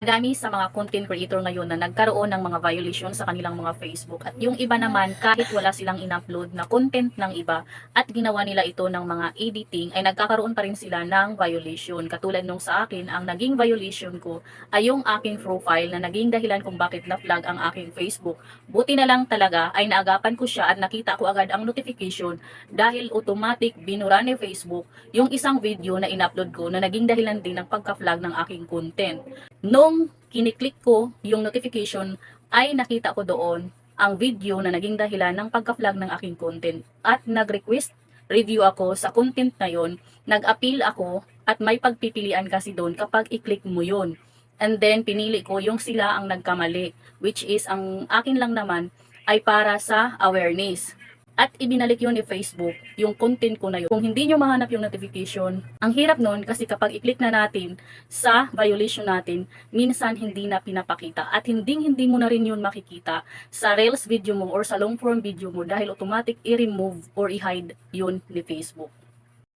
Dami sa mga content creator ngayon na nagkaroon ng mga violation sa kanilang mga Facebook at yung iba naman kahit wala silang in-upload na content ng iba at ginawa nila ito ng mga editing ay nagkakaroon pa rin sila ng violation. Katulad nung sa akin, ang naging violation ko ay yung aking profile na naging dahilan kung bakit na-flag ang aking Facebook. Buti na lang talaga ay naagapan ko siya at nakita ko agad ang notification dahil automatic binura ni Facebook yung isang video na in-upload ko na naging dahilan din ng pagka-flag ng aking content. Nung kiniklik ko yung notification, ay nakita ko doon ang video na naging dahilan ng pagka-flag ng aking content at nag-request review ako sa content na yon, nag-appeal ako at may pagpipilian kasi doon kapag i-click mo yun. And then pinili ko yung sila ang nagkamali which is ang akin lang naman ay para sa awareness. At ibinalik yun ni Facebook, yung content ko na yun. Kung hindi nyo mahanap yung notification, ang hirap nun kasi kapag i-click na natin sa violation natin, minsan hindi na pinapakita. At hindi hindi mo na rin yun makikita sa Reels video mo or sa long form video mo dahil automatic i-remove or i-hide yun ni Facebook.